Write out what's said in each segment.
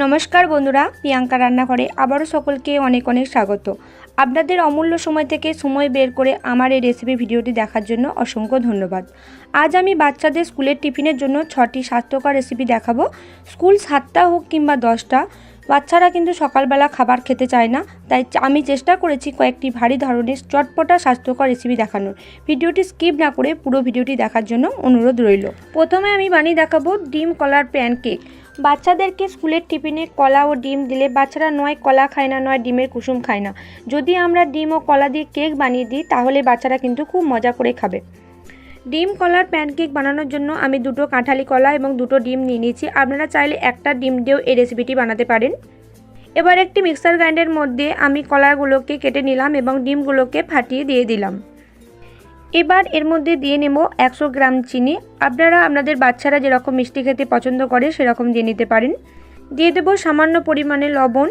নমস্কার বন্ধুরা, প্রিয়াঙ্কা রান্নাঘরে আবারও সকলকে অনেক অনেক স্বাগত। আপনাদের অমূল্য সময় থেকে সময় বের করে আমার এই রেসিপি ভিডিওটি দেখার জন্য অসংখ্য ধন্যবাদ। আজ আমি বাচ্চাদের স্কুলের টিফিনের জন্য ছটি স্বাস্থ্যকর রেসিপি দেখাবো। স্কুল সাতটা হোক কিংবা দশটা, বাচ্চারা কিন্তু সকালবেলা খাবার খেতে চায় না, তাই আমি চেষ্টা করেছি কয়েকটি ভারী ধরনের চটপটা স্বাস্থ্যকর রেসিপি দেখানোর। ভিডিওটি স্কিপ না করে পুরো ভিডিওটি দেখার জন্য অনুরোধ রইল। প্রথমে আমি বানিয়ে দেখাবো ডিম কলার প্যানকেক বাচ্চাদেরকে স্কুলের টিফিনে কলা ও ডিম দিলে বাচ্চারা নয় কলা খায় না, নয় ডিমের কুসুম খায় না। যদি আমরা ডিম ও কলা দিয়ে কেক বানিয়ে দিই, তাহলে বাচ্চারা কিন্তু খুব মজা করে খাবে। ডিম কলার প্যানকেক বানানোর জন্য আমি দুটো কাঁঠালি কলা এবং দুটো ডিম নিয়ে নিয়েছি। আপনারা চাইলে একটা ডিম দিয়েও এই রেসিপিটি বানাতে পারেন। এবার একটি মিক্সার গ্রাইন্ডের মধ্যে আমি কলাগুলোকে কেটে নিলাম এবং ডিমগুলোকে ফাটিয়ে দিয়ে দিলাম। এবার এর মধ্যে দিয়ে নেব একশো গ্রাম চিনি। আপনারা আপনাদের বাচ্চারা যেরকম মিষ্টি খেতে পছন্দ করে সেরকম দিয়ে নিতে পারেন। দিয়ে দেব সামান্য পরিমাণে লবণ,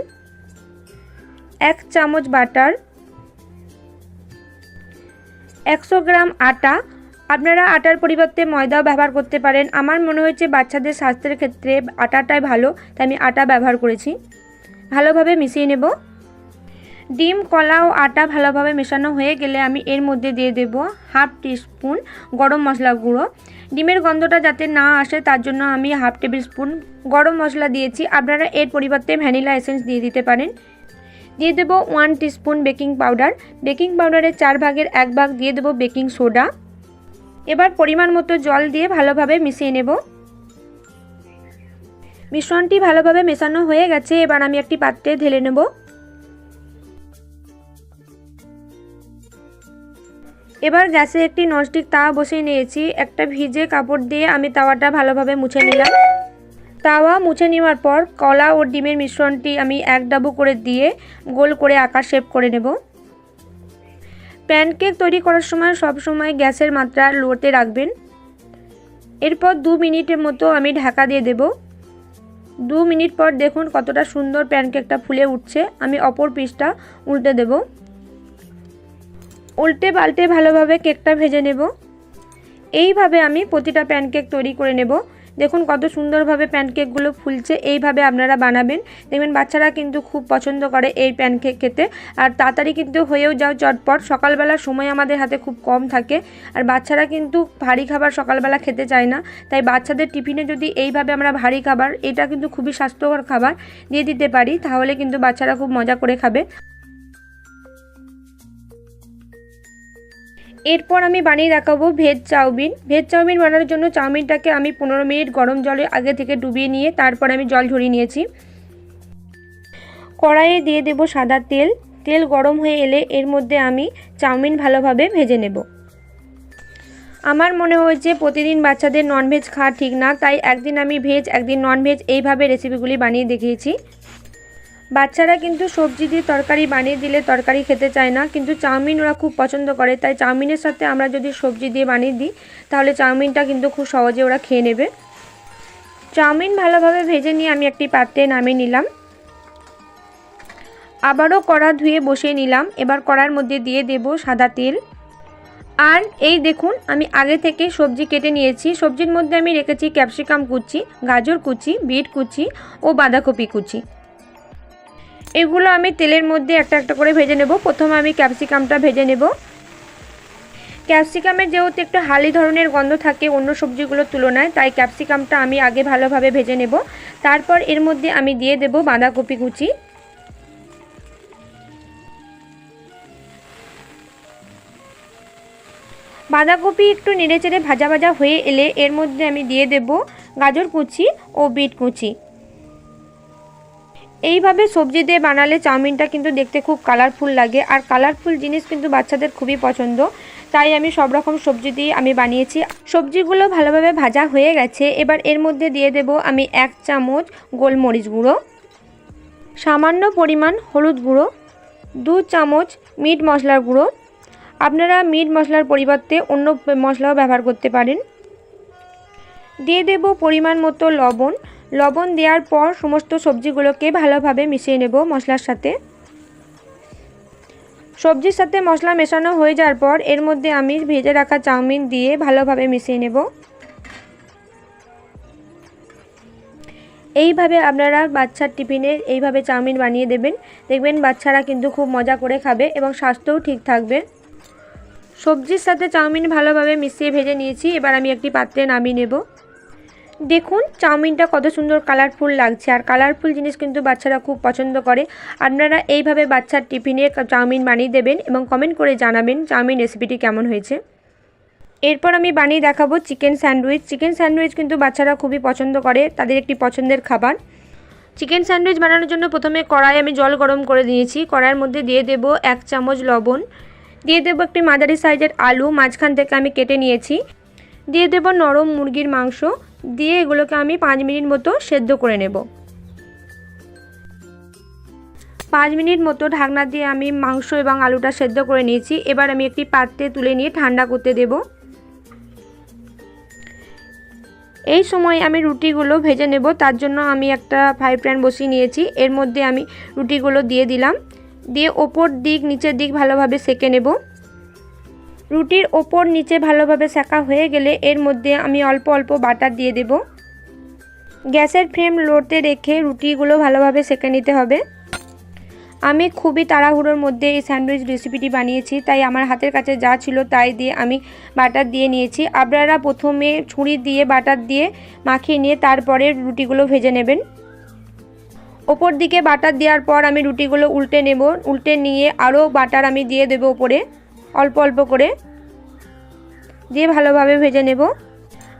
এক চামচ বাটার, একশো গ্রাম আটা। আপনারা আটার পরিবর্তে ময়দাও ব্যবহার করতে পারেন। আমার মনে হয়েছে বাচ্চাদের স্বাস্থ্যের ক্ষেত্রে আটাটাই ভালো, তাই আমি আটা ব্যবহার করেছি। ভালোভাবে মিশিয়ে নেব। ডিম, কলা ও আটা ভালোভাবে মেশানো হয়ে গেলে আমি এর মধ্যে দিয়ে দেব হাফ টিস্পুন গরম মশলা গুঁড়ো। ডিমের গন্ধটা যাতে না আসে তার জন্য আমি হাফ টেবিল স্পুন গরম মশলা দিয়েছি। আপনারা এর পরিবর্তে ভ্যানিলা এসেন্স দিয়ে দিতে পারেন। দিয়ে দেবো one teaspoon baking powder. Baking পাউডারের চার ভাগের এক ভাগ দিয়ে দেবো বেকিং সোডা। এবার পরিমাণ মতো জল দিয়ে ভালোভাবে মিশিয়ে নেব। মিশ্রণটি ভালোভাবে মেশানো হয়ে গেছে। এবার আমি একটি পাত্রে ঢেলে নেব। এবার গ্যাসে একটি ননস্টিক তাওয়া বসিয়ে নিয়েছি। একটা ভিজে কাপড় দিয়ে আমি তাওয়াটা ভালোভাবে মুছে নিলাম। তাওয়া মুছে নেওয়ার পর কলা ও ডিমের মিশ্রণটি আমি এক ডাবু করে দিয়ে গোল করে আকার শেপ করে নেব। প্যানকেক তৈরি করার সময় সব সময় গ্যাসের মাত্রা লোতে রাখবেন। এরপর দু মিনিটের মতো আমি ঢাকা দিয়ে দেব। দু মিনিট পর দেখুন কতটা সুন্দর প্যানকেকটা ফুলে উঠছে। আমি অপর পিসটা উল্টে দেব। উল্টে পাল্টে ভালোভাবে কেকটা ভেজে নেব। এইভাবে আমি প্রতিটা প্যানকেক তৈরি করে নেব। দেখুন কত সুন্দরভাবে প্যানকেকগুলো ফুলছে। এইভাবে আপনারা বানাবেন। দেখবেন বাচ্চারা কিন্তু খুব পছন্দ করে এই প্যানকেক খেতে। আর তাড়াতাড়ি কিন্তু হয়েও যাও চটপট। সকালবেলার সময় আমাদের হাতে খুব কম থাকে। আর বাচ্চারা কিন্তু ভারী খাবার সকালবেলা খেতে চায় না। তাই বাচ্চাদের টিফিনে যদি এইভাবে আমরা ভারী খাবার, এটা কিন্তু খুবই স্বাস্থ্যকর খাবার দিয়ে দিতে পারি, তাহলে কিন্তু বাচ্চারা খুব মজা করে খাবে। এরপর আমি বানিয়ে দেখাবো ভেজ চাউমিন। ভেজ চাউমিন বানানোর জন্য চাউমিনটাকে আমি পনেরো মিনিট গরম জলে আগে থেকে ডুবিয়ে নিয়ে তারপর আমি জল ঝরিয়ে নিয়েছি। কড়াইয়ে দিয়ে দেব সাদা তেল। তেল গরম হয়ে এলে এর মধ্যে আমি চাউমিন ভালোভাবে ভেজে নেব। আমার মনে হয়েছে প্রতিদিন বাচ্চাদের ননভেজ খাওয়া ঠিক না, তাই একদিন আমি ভেজ, একদিন ননভেজ, এইভাবে রেসিপিগুলি বানিয়ে দেখিয়েছি। বাচ্চারা কিন্তু সবজি দিয়ে তরকারি বানিয়ে দিলে তরকারি খেতে চায় না, কিন্তু চাউমিন ওরা খুব পছন্দ করে। তাই চাউমিনের সাথে আমরা যদি সবজি দিয়ে বানিয়ে দিই, তাহলে চাউমিনটা কিন্তু খুব সহজে ওরা খেয়ে নেবে। চাউমিন ভালোভাবে ভেজে নিয়ে আমি একটি পাত্রে নামিয়ে নিলাম। আবারও কড়া ধুয়ে বসিয়ে নিলাম। এবার কড়ার মধ্যে দিয়ে দেব সাদা তেল। আর এই দেখুন, আমি আগে থেকে সবজি কেটে নিয়েছি। সবজির মধ্যে আমি রেখেছি ক্যাপসিকাম কুচি, গাজর কুচি, বিট কুচি ও বাঁধাকপি কুচি। এগুলো আমি তেলের মধ্যে একটা একটা করে ভেজে নেব। প্রথমে আমি ক্যাপসিকামটা ভেজে নেব। ক্যাপসিকামের যেহেতু একটু হালি ধরনের গন্ধ থাকে অন্য সবজিগুলোর তুলনায়, তাই ক্যাপসিকামটা আমি আগে ভালোভাবে ভেজে নেব। তারপর এর মধ্যে আমি দিয়ে দেব বাঁধাকপি কুচি। বাঁধাকপি একটু নেড়েচেড়ে ভাজা ভাজা হয়ে এলে এর মধ্যে আমি দিয়ে দেব গাজর কুচি ও বিট কুচি। এইভাবে সবজি দিয়ে বানালে চাউমিনটা কিন্তু দেখতে খুব কালারফুল লাগে। আর কালারফুল জিনিস কিন্তু বাচ্চাদের খুবই পছন্দ। তাই আমি সব রকম সবজি দিয়ে আমি বানিয়েছি। সবজিগুলো ভালোভাবে ভাজা হয়ে গেছে। এবার এর মধ্যে দিয়ে দেব আমি এক চামচ গোলমরিচ গুঁড়ো, সামান্য পরিমাণ হলুদ গুঁড়ো, দু চামচ মিট মশলার গুঁড়ো। আপনারা মিট মশলার পরিবর্তে অন্য মশলাও ব্যবহার করতে পারেন। দিয়ে দেব পরিমাণ মতো লবণ লবণ দেওয়ার পর সমস্ত সবজিগুলোকে ভালোভাবে মিশিয়ে নেব মশলার সাথে। সবজির সাথে মশলা মেশানো হয়ে যাওয়ার পর এর মধ্যে আমি ভেজে রাখা চাউমিন দিয়ে ভালোভাবে মিশিয়ে নেব। এইভাবে আপনারা বাচ্চার টিফিনে এইভাবে চাউমিন বানিয়ে দেবেন। দেখবেন বাচ্চারা কিন্তু খুব মজা করে খাবে এবং স্বাস্থ্যও ঠিক থাকবে। সবজির সাথে চাউমিন ভালোভাবে মিশিয়ে ভেজে নিয়েছি। এবার আমি একটি পাত্রে নামিয়ে নেব। দেখুন, চাউমিনটা কত সুন্দর কালারফুল লাগছে। আর কালারফুল জিনিস কিন্তু বাচ্চারা খুব পছন্দ করে। আপনারা এইভাবে বাচ্চার টিফিনে চাউমিন বানিয়ে দেবেন এবং কমেন্ট করে জানাবেন চাউমিন রেসিপিটি কেমন হয়েছে। এরপর আমি বানিয়ে দেখাবো চিকেন স্যান্ডউইচ চিকেন স্যান্ডউইচ কিন্তু বাচ্চারা খুবই পছন্দ করে, তাদের একটি পছন্দের খাবার। চিকেন স্যান্ডউইচ বানানোর জন্য প্রথমে কড়াই আমি জল গরম করে দিয়েছি। কড়াইয়ের মধ্যে দিয়ে দেব এক চামচ লবণ। দিয়ে দেবো একটি মাঝারি সাইজের আলু, মাঝখান থেকে আমি কেটে নিয়েছি। দিয়ে দেব নরম মুরগির মাংস। দিয়ে এগুলোকে আমি পাঁচ মিনিট মতো সেদ্ধ করে নেব। পাঁচ মিনিট মতো ঢাকনা দিয়ে আমি মাংস এবং আলুটা সেদ্ধ করে নিয়েছি। এবার আমি একটি পাত্রে তুলে নিয়ে ঠান্ডা করতে দেব। এই সময় আমি রুটিগুলো ভেজে নেব। তার জন্য আমি একটা ফ্রাই প্যান বসিয়ে নিয়েছি। এর মধ্যে আমি রুটিগুলো দিয়ে দিলাম। দিয়ে ওপর দিক, নিচের দিক ভালোভাবে সেকে নেব। রুটির ওপর নিচে ভালোভাবে সেকা হয়ে গেলে এর মধ্যে আমি অল্প অল্প বাটার দিয়ে দেব। গ্যাসের ফ্লেম লোতে রেখে রুটিগুলো ভালোভাবে সেকে নিতে হবে। আমি খুবই তাড়াহুড়োর মধ্যে এই স্যান্ডউইচ রেসিপিটি বানিয়েছি, তাই আমার হাতের কাছে যা ছিল তাই দিয়ে আমি বাটার দিয়ে নিয়েছি। আপনারা প্রথমে ছুরি দিয়ে বাটার দিয়ে মাখিয়ে নিয়ে তারপরে রুটিগুলো ভেজে নেবেন। ওপর দিকে বাটার দেওয়ার পর আমি রুটিগুলো উল্টে নেব, উল্টে নিয়ে আরও বাটার আমি দিয়ে দেবো ওপরে। অল্প অল্প করে দিয়ে ভালোভাবে ভেজে নেব।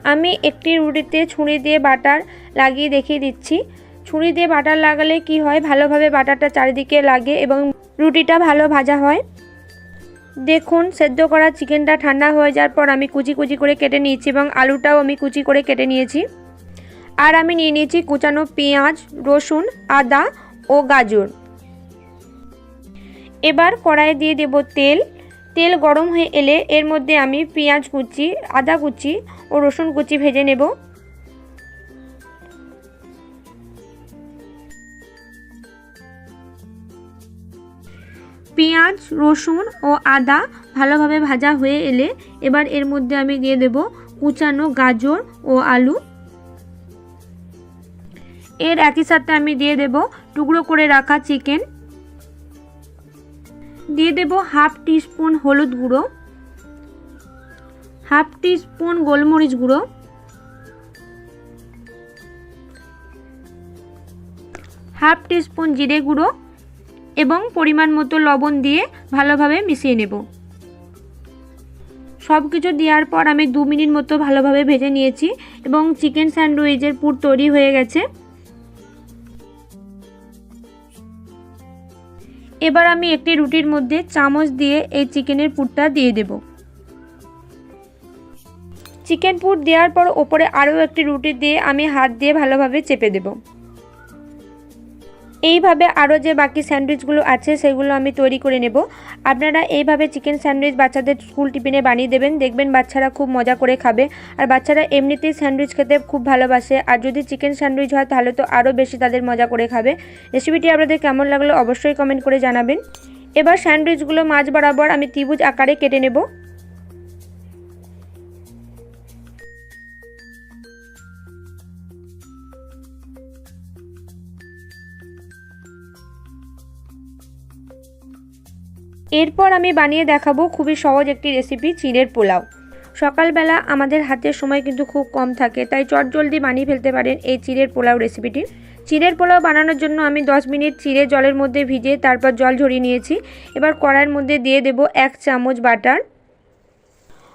আমি একটি রুটিতে ছুরি দিয়ে বাটার লাগিয়ে দেখিয়ে দিচ্ছি। ছুরি দিয়ে বাটার লাগালে কি হয়? ভালোভাবে বাটারটা চারিদিকে লাগে এবং রুটিটা ভালো ভাজা হয়। দেখুন, সেদ্ধ করা চিকেনটা ঠান্ডা হয়ে যাওয়ার পর আমি কুচি কুচি করে কেটে নিয়েছি এবং আলুটাও আমি কুচি করে কেটে নিয়েছি। আর আমি নিয়ে নিয়েছি কুচানো পেঁয়াজ, রসুন, আদা ও গাজর। এবার কড়াইয়ে দিয়ে দেব তেল। তেল গরম হয়ে এলে এর মধ্যে আমি পেঁয়াজ কুচি, আদা কুচি ও রসুন কুচি ভেজে নেব। পেঁয়াজ, রসুন ও আদা ভালোভাবে ভাজা হয়ে এলে এবার এর মধ্যে আমি দিয়ে দেব কুচানো গাজর ও আলু। এর একই সাথে আমি দিয়ে দেব টুকরো করে রাখা চিকেন। দিয়ে দেব হাফ টিস্পুন হলুদ গুঁড়ো, হাফ টিস্পুন গোলমরিচ গুঁড়ো, হাফ টিস্পুন জিরে গুঁড়ো এবং পরিমাণ মতো লবণ দিয়ে ভালোভাবে মিশিয়ে নেব। সব কিছু দেওয়ার পর আমি দু মিনিট মতো ভালোভাবে ভেজে নিয়েছি এবং চিকেন স্যান্ডউইচের পুর তৈরি হয়ে গেছে। এবার আমি একটি রুটির মধ্যে চামচ দিয়ে এই চিকেনের পুরটা দিয়ে দেব। চিকেন পুর দেওয়ার পর ওপরে আরও একটি রুটি দিয়ে আমি হাত দিয়ে ভালোভাবে চেপে দেব। এইভাবে আরও যে বাকি স্যান্ডউইচগুলো আছে, সেগুলো আমি তৈরি করে নেব। আপনারা এইভাবে চিকেন স্যান্ডউইচ বাচ্চাদের স্কুল টিফিনে বানিয়ে দেবেন। দেখবেন বাচ্চারা খুব মজা করে খাবে। আর বাচ্চারা এমনিতেই স্যান্ডউইচ খেতে খুব ভালোবাসে। আর যদি চিকেন স্যান্ডউইচ হয়, তাহলে তো আরও বেশি তাদের মজা করে খাবে। রেসিপিটি আপনাদের কেমন লাগল অবশ্যই কমেন্ট করে জানাবেন। এবার স্যান্ডউইচগুলো মাছ বরাবর আমি ত্রিভুজ আকারে কেটে নেব। এরপর আমি বানিয়ে দেখাবো খুবই সহজ একটি রেসিপি চিড়ের পোলাও। সকালবেলা আমাদের হাতের সময় কিন্তু খুব কম থাকে, তাই চট জলদি বানিয়ে ফেলতে পারেন এই চিড়ের পোলাও রেসিপিটি চিড়ের পোলাও বানানোর জন্য আমি 10 মিনিট চিড়ে জলের মধ্যে ভিজিয়ে তারপর জল ঝরিয়ে নিয়েছি। এবার কড়াইয়ের মধ্যে দিয়ে দেব এক চামচ বাটার।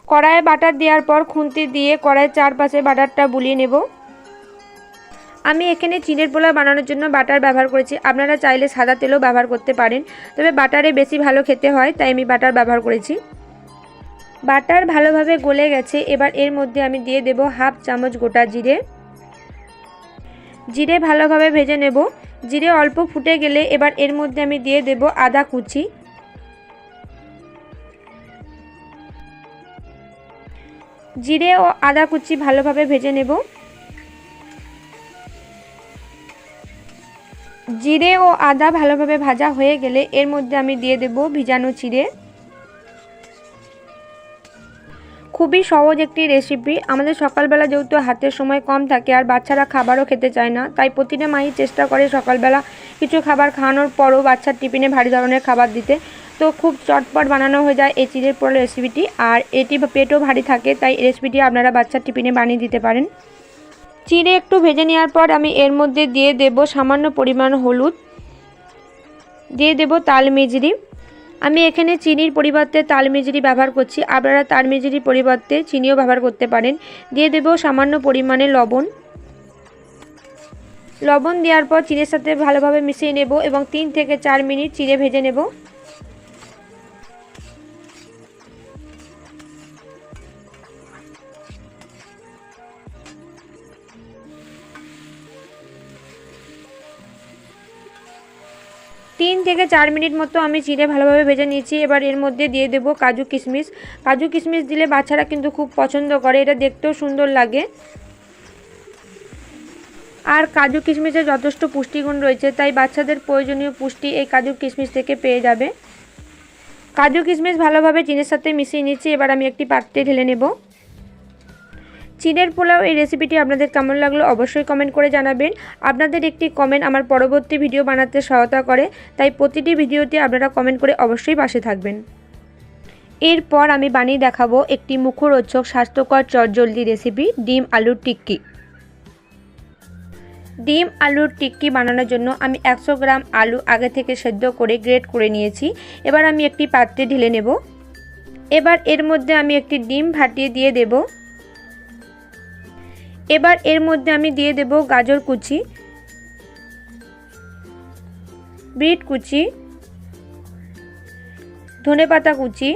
কড়াইয়ে বাটার দেওয়ার পর খুন্তি দিয়ে কড়াইয়ের চারপাশে বাটারটা বুলিয়ে নেব। আমি এখানে চিনের পোলাও বানানোর জন্য বাটার ব্যবহার করেছি। আপনারা চাইলে সাদা তেলও ব্যবহার করতে পারেন। তবে বাটারে বেশি ভালো খেতে হয়, তাই আমি বাটার ব্যবহার করেছি। বাটার ভালোভাবে গলে গেছে। এবার এর মধ্যে আমি দিয়ে দেব হাফ চামচ গোটা জিরে। জিরে ভালোভাবে ভেজে নেব। জিরে অল্প ফুটে গেলে এবার এর মধ্যে আমি দিয়ে দেব আদা কুচি। জিরে ও আদা কুচি ভালোভাবে ভেজে নেব। জিরে ও আদা ভালোভাবে ভাজা হয়ে গেলে এর মধ্যে আমি দিয়ে দেব ভিজানো চিড়ে খুবই সহজ একটি রেসিপি। আমাদের সকালবেলা যেহেতু হাতের সময় কম থাকে আর বাচ্চারা খাবারও খেতে চায় না, তাই প্রতিটা মাই চেষ্টা করে সকালবেলা কিছু খাবার খাওয়ানোর পরও বাচ্চার টিফিনে ভারী ধরনের খাবার দিতে। তো খুব চটপট বানানো হয়ে যায় এই চিড়ের পোড়া রেসিপিটি। আর এটি পেটও ভারী থাকে, তাই রেসিপিটি আপনারা বাচ্চার টিফিনে বানিয়ে দিতে পারেন। চিড়ে একটু ভেজে নেওয়ার পর আমি এর মধ্যে দিয়ে দেব সামান্য পরিমাণ হলুদ। দিয়ে দেব তাল মেজরি আমি এখানে চিনির পরিবর্তে তাল মেজরি ব্যবহার করছি। আপনারা তাল মেজরির পরিবর্তে চিনিও ব্যবহার করতে পারেন। দিয়ে দেব সামান্য পরিমাণে লবণ। লবণ দেওয়ার পর চিনির সাথে ভালোভাবে মিশিয়ে নেব এবং তিন থেকে চার মিনিট চিড়ে ভেজে নেব। তিন থেকে চার মিনিট মতো আমি চিড়ে ভালোভাবে ভেজে নিয়েছি। এবার এর মধ্যে দিয়ে দেবো কাজু কিশমিশ। কাজু কিশমিশ দিলে বাচ্চারা কিন্তু খুব পছন্দ করে, এটা দেখতেও সুন্দর লাগে। আর কাজু কিশমিশে যথেষ্ট পুষ্টিগুণ রয়েছে, তাই বাচ্চাদের প্রয়োজনীয় পুষ্টি এই কাজু কিশমিশ থেকে পেয়ে যাবে। কাজু কিশমিশ ভালোভাবে চিনির সাথে মিশিয়ে নিচ্ছি এবার আমি একটি পাত্রে ঢেলে নেব। চিনের পোলাও এই রেসিপিটি আপনাদের কেমন লাগল অবশ্যই কমেন্ট করে জানাবেন। আপনাদের একটি কমেন্ট আমার পরবর্তী ভিডিও বানাতে সহায়তা করে, তাই প্রতিটি ভিডিওতে আপনারা কমেন্ট করে অবশ্যই পাশে থাকবেন। এরপর আমি বানিয়ে দেখাবো একটি মুখরোচক স্বাস্থ্যকর চটজলদি রেসিপি ডিম আলুর টিক্কি। ডিম আলুর টিক্কি বানানোর জন্য আমি একশো গ্রাম আলু আগে থেকে সেদ্ধ করে গ্রেট করে নিয়েছি। এবার আমি একটি পাত্রে ঢেলে নেব। এবার এর মধ্যে আমি একটি ডিম ভাটিয়ে দিয়ে দেবো। এবার এর মধ্যে আমি দিয়ে দেব গাজর কুচি, বিট কুচি, ধনে পাতা কুচি,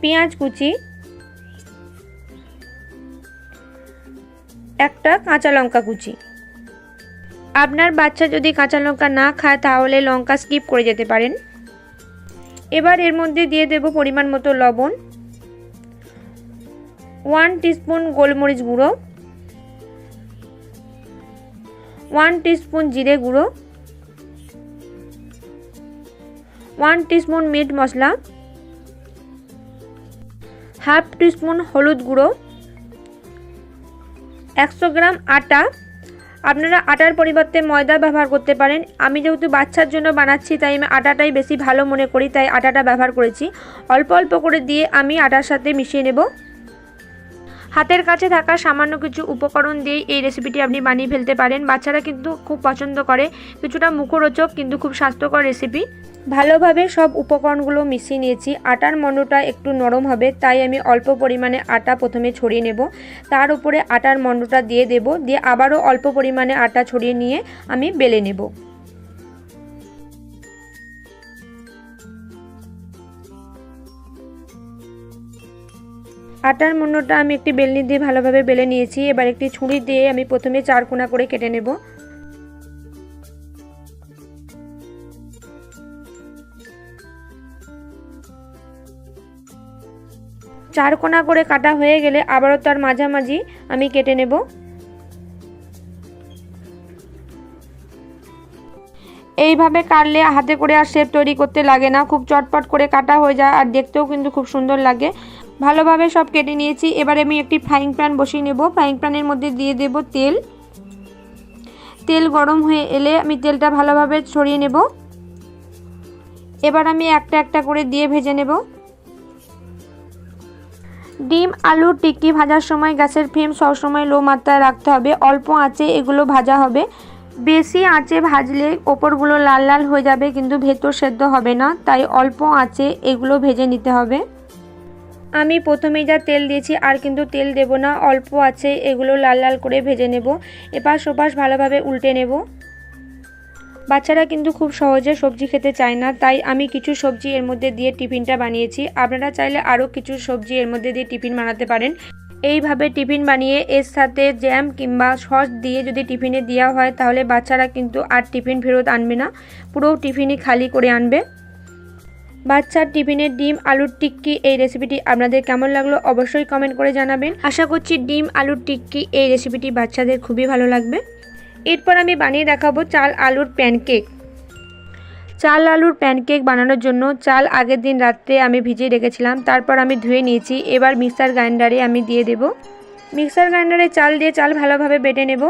পেঁয়াজ কুচি, একটা কাঁচা লঙ্কা কুচি। আপনার বাচ্চা যদি কাঁচা লঙ্কা না খায় তাহলে লঙ্কা স্কিপ করে যেতে পারেন। এবার এর মধ্যে দিয়ে দেব পরিমাণ মতো লবণ। ওয়ান টিস্পুন গোলমরিচ গুঁড়ো, ওয়ান টিস্পুন জিরে গুঁড়ো, ওয়ান টিস্পুন মিট মশলা, হাফ টিস্পুন হলুদ গুঁড়ো, একশো গ্রাম আটা। আপনারা আটার পরিবর্তে ময়দা ব্যবহার করতে পারেন। আমি যেহেতু বাচ্চার জন্য বানাচ্ছি, তাই আমি আটাটাই বেশি ভালো মনে করি, তাই আটাটা ব্যবহার করেছি। অল্প অল্প করে দিয়ে আমি আটার সাথে মিশিয়ে নেব। হাতের কাছে থাকা সামান্য কিছু উপকরণ দিয়ে এই রেসিপিটি আপনি বানিয়ে ফেলতে পারেন। বাচ্চারা কিন্তু খুব পছন্দ করে। কিছুটা মুখরোচক কিন্তু খুব স্বাস্থ্যকর রেসিপি ভালোভাবে সব উপকরণগুলো মিশিয়ে নিয়েছি। আটার মণ্ডটা একটু নরম হবে, তাই আমি অল্প পরিমাণে আটা প্রথমে ছড়িয়ে নেব। তার উপরে আটার মণ্ডটা দিয়ে দেব। দিয়ে আবারও অল্প পরিমাণে আটা ছড়িয়ে নিয়ে আমি বেলে নেব। আটার মুন্নটা আমি একটি বেলনি দিয়ে ভালোভাবে বেলে নিয়েছি। এবার একটি ছুরি দিয়ে আমি প্রথমে চার কোনা করে কেটে নেব। চার কোনা করে কাটা হয়ে গেলে আবারও তার মাঝামাঝি আমি কেটে নেব। এইভাবে কাটলে হাতে করে আর শেপ তৈরি করতে লাগে না। খুব চটপট করে কাটা হয়ে যায় আর দেখতেও কিন্তু খুব সুন্দর লাগে। ভালোভাবে সব কেটে নিয়েছি। এবার আমি একটি ফ্রাইং প্যান বসিয়ে নেব। ফ্রাইং প্যানের মধ্যে দিয়ে দেব তেল। তেল গরম হয়ে এলে আমি তেলটা ভালোভাবে ছড়িয়ে নেব। এবার আমি একটা একটা করে দিয়ে ভেজে নেব। ডিম, আলু, টিক্কি ভাজার সময় গ্যাসের ফ্লেম সবসময় লো মাত্রায় রাখতে হবে। অল্প আঁচে এগুলো ভাজা হবে। বেশি আঁচে ভাজলে ওপরগুলো লাল লাল হয়ে যাবে, কিন্তু ভেতর সেদ্ধ হবে না। তাই অল্প আঁচে এগুলো ভেজে নিতে হবে। আমি প্রথমেই যা তেল দিয়েছি, আর কিন্তু তেল দেব না, অল্প আছে, এগুলো লাল লাল করে ভেজে নেব। এপাশ ওপাশ ভালোভাবে উল্টে নেব। বাচ্চারা কিন্তু খুব সহজে সবজি খেতে চায় না, তাই আমি কিছু সবজি এর মধ্যে দিয়ে টিফিনটা বানিয়েছি। আপনারা চাইলে আরও কিছু সবজি এর মধ্যে দিয়ে টিফিন বানাতে পারেন। এইভাবে টিফিন বানিয়ে এর সাথে জ্যাম কিংবা সস দিয়ে যদি টিফিনে দেওয়া হয়, তাহলে বাচ্চারা কিন্তু আর টিফিন ফেরত আনবে না, পুরো টিফিনই খালি করে আনবে। বাচ্চার টিফিনে ডিম, আলুর টিক্কি, এই রেসিপিটি আপনাদের কেমন লাগল অবশ্যই কমেন্ট করে জানাবেন। আশা করছি ডিম, আলুর টিক্কি, এই রেসিপিটি বাচ্চাদের খুবই ভালো লাগবে। এরপর আমি বানিয়ে দেখাবো চাল আলুর প্যানকেক চাল আলুর প্যানকেক বানানোর জন্য চাল আগের দিন রাত্রে আমি ভিজিয়ে রেখেছিলাম, তারপর আমি ধুয়ে নিয়েছি। এবার মিক্সার গ্রাইন্ডারে আমি দিয়ে দেব। মিক্সার গ্রাইন্ডারে চাল দিয়ে চাল ভালোভাবে বেটে নেব।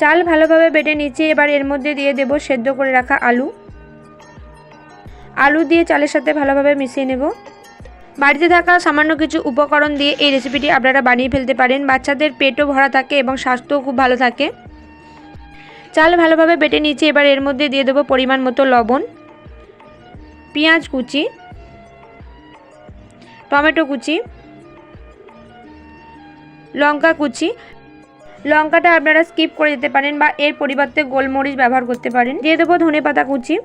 চাল ভালোভাবে বেটে নিচ্ছি, এবার এর মধ্যে দিয়ে দেব সেদ্ধ করে রাখা আলু। আলু দিয়ে চালের সাথে ভালোভাবে মিশিয়ে নেব। বাড়িতে থাকা সামান্য কিছু উপকরণ দিয়ে এই রেসিপিটি আপনারা বানিয়ে ফেলতে পারেন। বাচ্চাদের পেটও ভরা থাকে এবং স্বাস্থ্যও খুব ভালো থাকে। চাল ভালোভাবে বেটে নিচ্ছি, এবার এর মধ্যে দিয়ে দেবো পরিমাণ মতো লবণ, পেঁয়াজ কুচি, টমেটো কুচি, লঙ্কা কুচি লঙ্কাটা আপনারা স্কিপ করে দিতে পারেন বা এর পরিবর্তে গোলমরিচ ব্যবহার করতে পারেন। দিয়ে দেবো ধনে পাতা কুচি।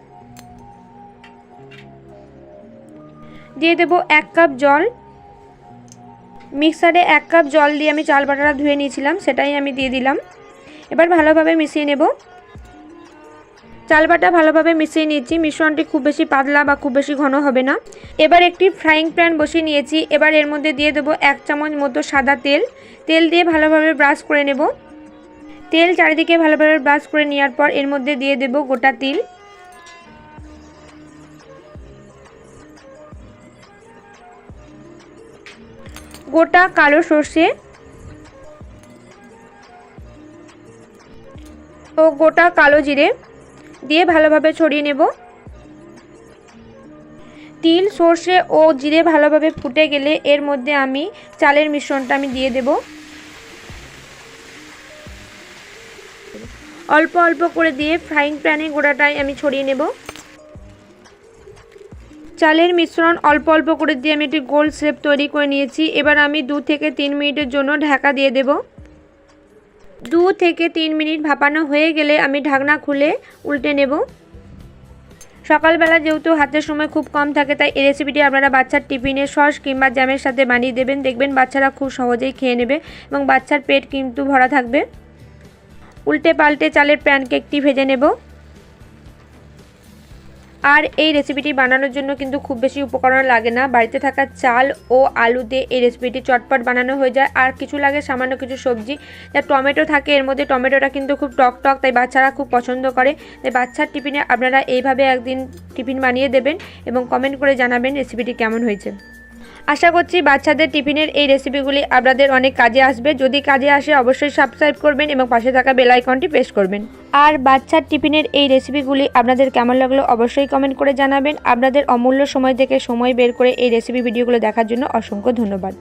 দিয়ে দেবো এক কাপ জল। মিক্সারে এক কাপ জল দিয়ে আমি চাল বাটাটা ধুয়ে নিয়েছিলাম, সেটাই আমি দিয়ে দিলাম। এবার ভালোভাবে মিশিয়ে নেব। চাল বাটা ভালোভাবে মিশিয়ে নিয়েছি। মিশ্রণটি খুব বেশি পাতলা বা খুব বেশি ঘন হবে না। এবার একটি ফ্রাইং প্যান বসিয়ে নিয়েছি। এবার এর মধ্যে দিয়ে দেবো এক চামচ মতো সাদা তেল। তেল দিয়ে ভালোভাবে ব্রাশ করে নেব। তেল চারিদিকে ভালোভাবে ব্রাশ করে নেওয়ার পর এর মধ্যে দিয়ে দেব গোটা তিল। গোটা কালো সর্ষে ও গোটা কালো জিরে। দিয়ে ভালোভাবে ছড়িয়ে নেব। তিল, সর্ষে ও জিরে ভালোভাবে ফুটে গেলে এর মধ্যে আমি চালের মিশ্রণটা আমি দিয়ে দেব। অল্প অল্প করে দিয়ে ফ্রাইং প্যানে গোড়াটাই আমি ছড়িয়ে নেব। চালের মিশ্রণ অল্প অল্প করে দিয়ে আমি একটি গোল শেপ তৈরি করে নিয়েছি। এবার আমি দু থেকে তিন মিনিটের জন্য ঢাকা দিয়ে দেব। দু থেকে তিন মিনিট ভাপানো হয়ে গেলে আমি ঢাকনা খুলে উল্টে নেব। সকালবেলা যেহেতু হাতের সময় খুব কম থাকে, তাই এই রেসিপিটি আপনারা বাচ্চার টিফিনে সস কিংবা জ্যামের সাথে বানিয়ে দেবেন। দেখবেন বাচ্চারা খুব সহজেই খেয়ে নেবে এবং বাচ্চার পেট কিন্তু ভরা থাকবে। উল্টে পাল্টে চালের প্যানকেকটি ভেজে নেব। আর এই রেসিপিটি বানানোর জন্য কিন্তু খুব বেশি উপকরণ লাগে না। বাড়িতে থাকা চাল ও আলু দিয়ে এই রেসিপিটি চটপট বানানো হয়ে যায়। আর কিছু লাগে সামান্য কিছু সবজি। যা টমেটো থাকে, এর মধ্যে টমেটোটা কিন্তু খুব টক টক, তাই বাচ্চারা খুব পছন্দ করে। তাই বাচ্চার টিফিনে আপনারা এইভাবে একদিন টিফিন বানিয়ে দেবেন এবং কমেন্ট করে জানাবেন রেসিপিটি কেমন হয়েছে। আশা করছি বাচ্চাদের টিফিনের এই রেসিপিগুলি আপনাদের অনেক কাজে আসবে। যদি কাজে আসে, অবশ্যই সাবস্ক্রাইব করবেন এবং পাশে থাকা বেলাইকনটি প্রেস করবেন। আর বাচ্চার টিফিনের এই রেসিপিগুলি আপনাদের কেমন লাগল অবশ্যই কমেন্ট করে জানাবেন। আপনাদের অমূল্য সময় থেকে সময় বের করে এই রেসিপি ভিডিওগুলো দেখার জন্য অসংখ্য ধন্যবাদ।